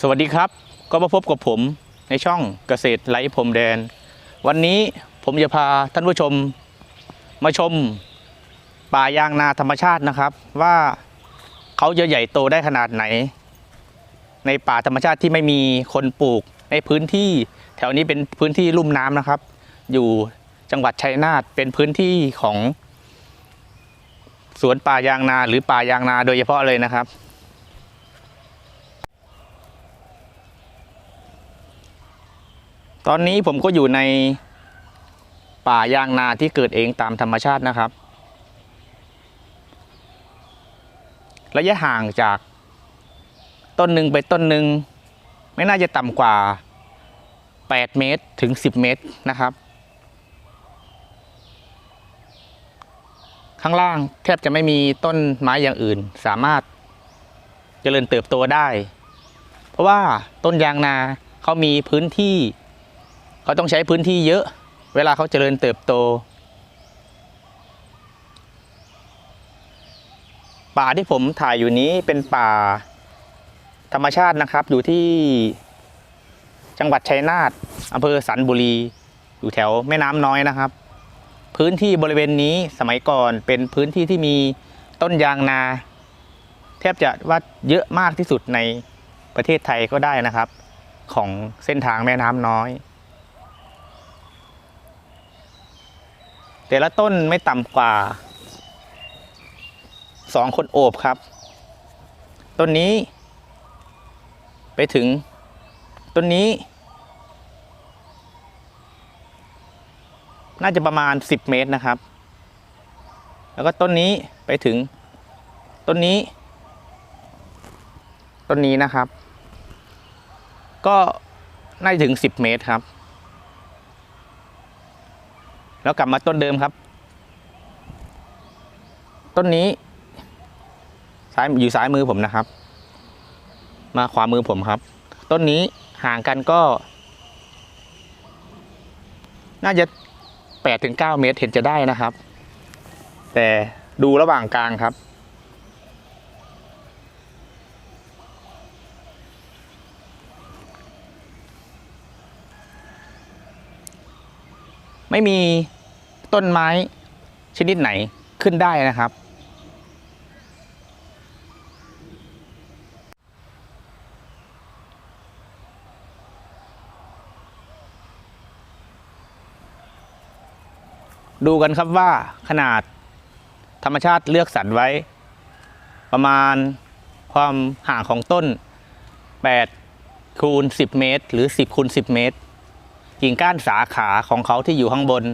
สวัสดีครับ ก็มาพบกับผมในช่องเกษตรไร้พรมแดน วันนี้ผมจะพาท่านผู้ชม มาชมป่ายางนาธรรมชาตินะครับ ว่าเขาจะใหญ่โตได้ขนาดไหน ในป่าธรรมชาติที่ไม่มีคนปลูกในพื้นที่แถวนี้เป็นพื้นที่ลุ่มน้ำนะครับ อยู่จังหวัดชัยนาทเป็นพื้นที่ของสวนป่ายางนาหรือป่ายางนาโดยเฉพาะเลยนะครับ ตอนนี้ผมก็อยู่ในป่ายางนาที่เกิดเองตามธรรมชาตินะครับ ระยะห่างจากต้นหนึ่งไปต้นหนึ่งไม่น่าจะต่ำกว่า 8 เมตรถึง 10 เมตรนะครับ ข้างล่างแทบจะไม่มีต้นไม้อย่างอื่น สามารถเจริญเติบโตได้ เพราะว่าต้นยางนาเขามีพื้นที่ เขาต้องใช้พื้นที่เยอะ เวลาเขาเจริญเติบโต ป่าที่ผมถ่ายอยู่นี้เป็นป่าธรรมชาตินะครับ อยู่ที่จังหวัดชัยนาทอำเภอสันบุรี อยู่แถวแม่น้ำน้อยนะครับ พื้นที่บริเวณนี้สมัยก่อนเป็นพื้นที่ที่มีต้นยางนาแทบจะว่าเยอะมากที่สุดในประเทศไทยก็ได้นะครับ ของเส้นทางแม่น้ำน้อย แต่ละต้นไม่ต่ำกว่าสองคนโอบครับ ต้นนี้ ไปถึง ต้นนี้ น่าจะประมาณ 10 เมตรนะครับ แล้วก็ต้นนี้ไปถึง ต้นนี้ ต้นนี้นะครับ ก็น่าจะถึง 10 เมตรครับ แล้วกลับมาต้นเดิมครับ ต้นนี้ซ้ายอยู่ซ้ายมือผมนะครับ มาขวามือผมครับ ต้นนี้ห่างกันก็ น่าจะแปดถึงเก้าเมตรเห็นจะได้นะครับ แต่ดูระหว่างกลางครับ ไม่มี ต้นไม้ชนิดไหนขึ้นได้นะครับ ดูกันครับว่าขนาดธรรมชาติเลือกสรรไว้ ประมาณความห่างของต้น 8 คูณ 10 เมตร หรือ 10 คูณ 10 เมตร กิ่งก้านสาขาของเขาที่อยู่ข้างบน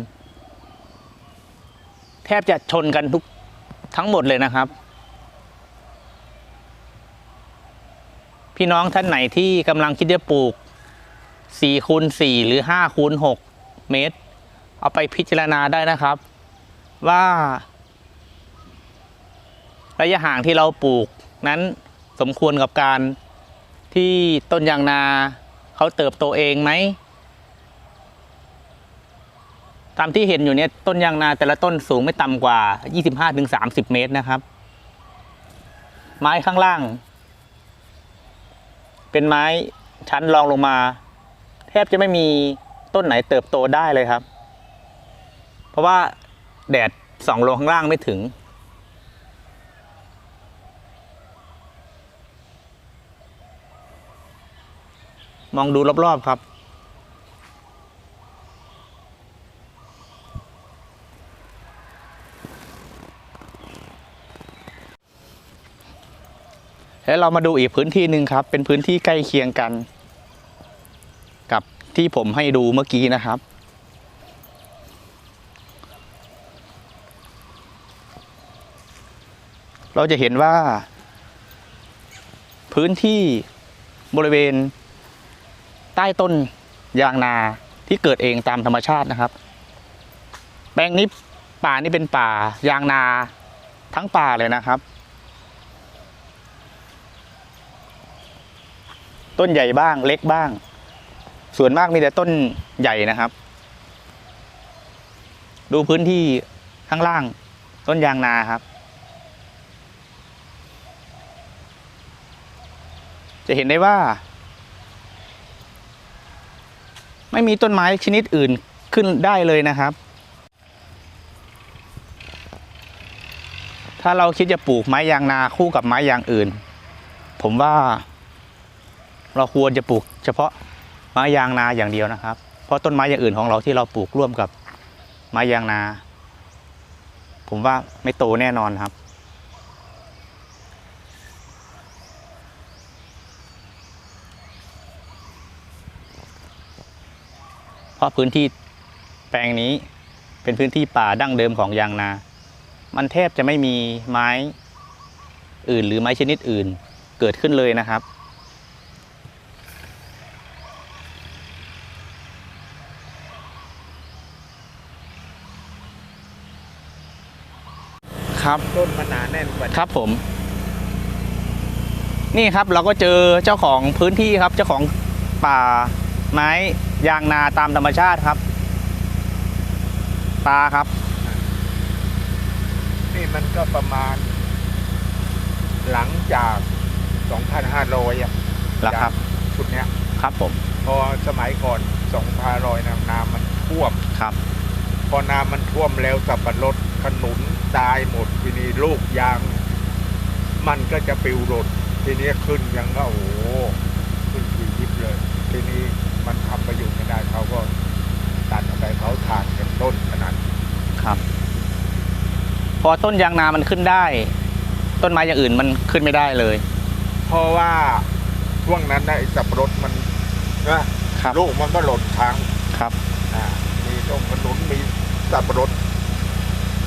ทบจะชนกันทุกทั้งหมดเลยนะครับ พี่น้องท่านไหนที่กำลังคิดจะปลูก4คูณ4หรือ5คูณ6เมตร เอาไปพิจารณาได้นะครับ ว่า ระยะห่างที่เราปลูกนั้นสมควรกับการที่ต้นยางนาเขาเติบโตเองไหม ตามที่เห็นอยู่เนี่ยต้นยางนาแต่ละต้นสูงไม่ต่ำกว่า 25-30 เมตรนะครับ ไม้ข้างล่าง เป็นไม้ชั้นรองลงมา แทบจะไม่มีต้นไหนเติบโตได้เลยครับ เพราะว่าแดดส่องลงข้างล่างไม่ถึง มองดูรอบๆครับ แล้วเรามาดูอีกพื้นที่หนึ่งครับ เป็นพื้นที่ใกล้เคียงกัน กับที่ผมให้ดูเมื่อกี้นะครับ เราจะเห็นว่า พื้นที่บริเวณ ใต้ต้นยางนาที่เกิดเองตามธรรมชาตินะครับ แปลงนี้ป่านี่เป็นป่ายางนาทั้งป่าเลยนะครับ ต้นใหญ่บ้าง เล็กบ้าง ส่วนมากมีแต่ต้นใหญ่นะครับ ดูพื้นที่ข้างล่าง ต้นยางนาครับ จะเห็นได้ว่า ไม่มีต้นไม้ชนิดอื่นขึ้นได้เลยนะครับ ถ้าเราคิดจะปลูกไม้ยางนาคู่กับไม้ยางอื่น ผมว่า เราควรจะปลูกเฉพาะไม้ยางนาอย่างเดียวนะครับ เพราะต้นไม้อย่างอื่นของเราที่เราปลูกร่วมกับไม้ยางนา ผมว่าไม่โตแน่นอนครับ เพราะพื้นที่แปลงนี้เป็นพื้นที่ป่าดั้งเดิมของยางนา มันแทบจะไม่มีไม้อื่นหรือไม้ชนิดอื่นเกิดขึ้นเลยนะครับ ครับต้นมันหนาแน่นกว่าครับผม นี่ครับเราก็เจอเจ้าของพื้นที่ครับ เจ้าของป่าไม้ยางนาตามธรรมชาติครับ ตาครับ นี่มันก็ประมาณ หลังจาก2,500อะแล้วครับ ชุดเนี้ย ครับผม พอสมัยก่อน2,500น้ำน้ำมันท่วมครับ พอน้ำมันท่วมแล้วสับปะรดขนุน ตายหมดทีนี้ลูกยาง มันก็จะปิวหล่นทีนี้ขึ้นยังก็โอ้โหขึ้นทียิบเลย ทีนี้มันทำประโยชน์ไม่ได้เขาก็ตัดเอาไปเผาถ่านกันต้นขนาดครับ พอต้นยางนามันขึ้นได้ ต้นไม้อย่างอื่นมันขึ้นไม่ได้เลย เพราะว่าช่วงนั้นนะไอ้สับปะรดมันนะครับลูกมันก็หล่นทางครับอ่ามีต้นขนุนมีสับปะรด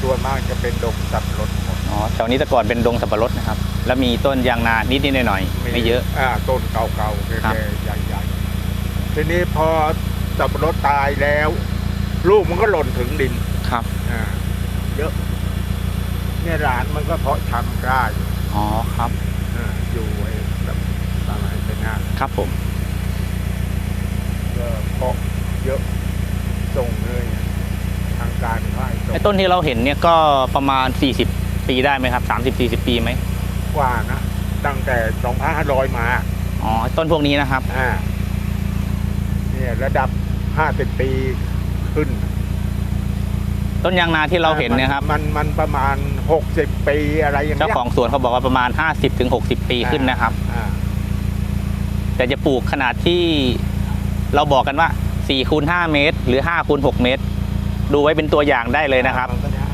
ส่วนมากจะเป็นดงสับปะรดหมดอ๋อแถวนี้แต่ก่อนเป็นดงสับปะรดนะครับ แล้วมีต้นยางนานิดนิดๆหน่อยๆไม่เยอะอ่าต้นเก่าๆแครับก่ๆใหญ่ๆทีนี้พอสับปะรดตายแล้ว ลูกมันก็หล่นถึงดินครับอ่าเยอะเนี่ยร้านมันก็เพาะชำได้อ๋อครับอ่าอยู่ไอ้แบบอะไรเป็นหน้าครับผมก็เพาะเยอะส่งเลยทางการค่ายส่ง ไอ้ต้นที่เราเห็นเนี่ยก็ประมาณ 40 ปีได้ไหมครับ 30-40 ปีไหมกว่านะ ตั้งแต่ 2,500 มาอ๋อต้นพวกนี้นะครับ อ่าเนี่ยระดับ 50 ปีขึ้นต้นยางนาที่เราเห็นเนี่ยครับมันมันประมาณ 60 ปีอะไรอย่างเจ้าเงี้ยของสวนเขาบอกว่าประมาณ 50-60 ปีขึ้นนะครับ อ่าแต่จะปลูกขนาดที่เราบอกกันว่า4คูณ5เมตร หรือ5คูณ6เมตร ดูไว้เป็นตัวอย่างได้เลยนะครับมันก็ได้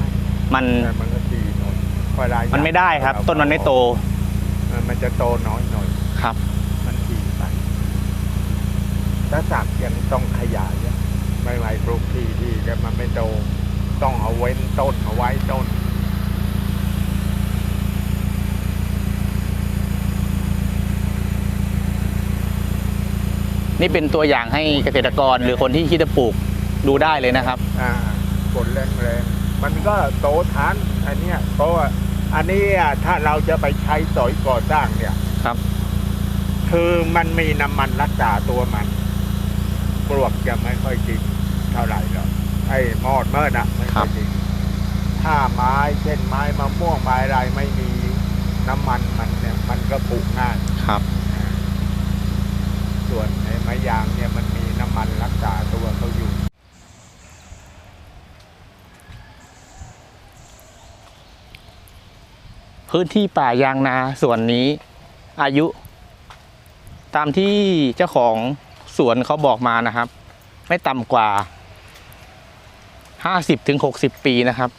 มันแต่มันก็ดีหน่อยเวลามันไม่ได้ครับ ต้นมันไม่โตเออมันจะโตน้อยหน่อยครับ มันดีไปถ้าสักยังต้องขยายอะไม่ไหวปลูกที่ที่แต่มันไม่โตต้องเอาเว้นต้นเอาไว้ต้นนี่เป็นตัวอย่างให้เกษตรกรหรือคนที่คิดจะปลูกดูได้เลยนะครับ อ่า ฝนแรงแรงๆ มันก็โตทานอันเนี้ยเพราะว่าอันนี้อะถ้าเราจะไปใช้สอยก่อสร้างเนี่ย ครับ คือมันมีน้ำมันรักษาตัวมัน ปลวกจะไม่ค่อยกินเท่าไหร่หรอกไอ้มอดเมิดอะไม่ค่อยกินถ้าไม้เช่นไม้มะม่วงไม้อะไรไม่มีน้ำมันมันเนี่ย มันก็ปลูกง่ายครับ ส่วนไอ้ไม้ยางเนี่ยมันมีน้ำมันรักษาตัวเขาอยู่ พื้นที่ป่ายางนาส่วนนี้อายุ ตามที่เจ้าของสวนเขาบอกมานะครับ ไม่ต่ำกว่า50ถึง60ปีนะครับ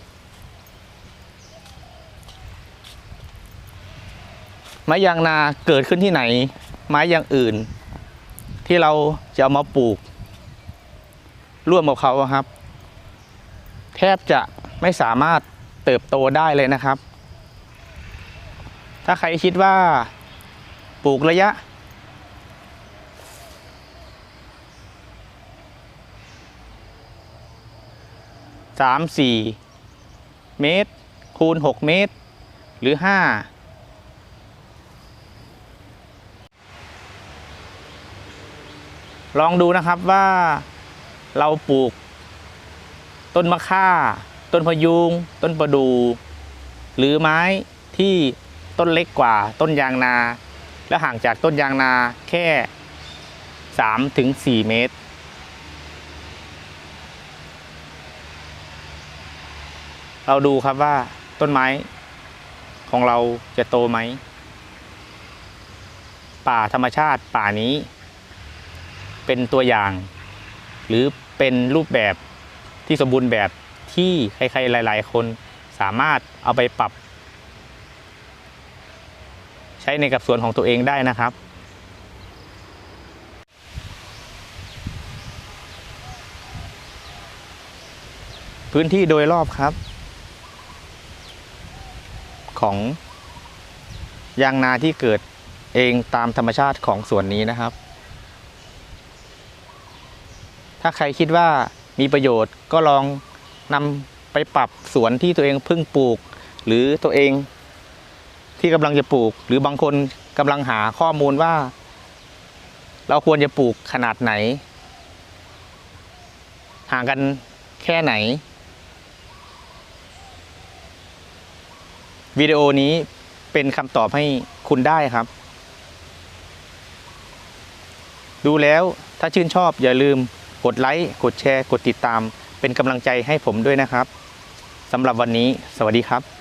ไม้ยางนาเกิดขึ้นที่ไหน ไม้ยางอื่น ที่เราจะเอามาปลูก ร่วมกับเขาครับ แทบจะไม่สามารถเติบโตได้เลยนะครับ ถ้าใครคิดว่าปลูกระยะ สามสี่เมตร คูณหกเมตร หรือห้าลองดูนะครับว่าเราปลูก ต้นมะค่า ต้นพยุง ต้นประดู หรือไม้ที่ ต้นเล็กกว่าต้นยางนา และห่างจากต้นยางนาแค่ 3-4 เมตร เราดูครับว่าต้นไม้ของเราจะโตไหม ป่าธรรมชาติป่านี้ เป็นตัวอย่าง หรือเป็นรูปแบบที่สมบูรณ์แบบที่ใครๆหลาย ๆ คนสามารถเอาไปปรับ ใช้ในกับสวนของตัวเองได้นะครับพื้นที่โดยรอบครับ ของยางนาที่เกิดเองตามธรรมชาติของสวนนี้นะครับ ถ้าใครคิดว่ามีประโยชน์ก็ลองนำไปปรับสวนที่ตัวเองเพิ่งปลูก หรือตัวเอง ที่กำลังจะปลูก หรือบางคนกำลังหาข้อมูลว่า เราควรจะปลูกขนาดไหน ห่างกันแค่ไหน วิดีโอนี้เป็นคำตอบให้คุณได้ครับ ดูแล้วถ้าชื่นชอบอย่าลืมกดไลค์ กดแชร์ กดติดตาม เป็นกำลังใจให้ผมด้วยนะครับสำหรับวันนี้ สวัสดีครับ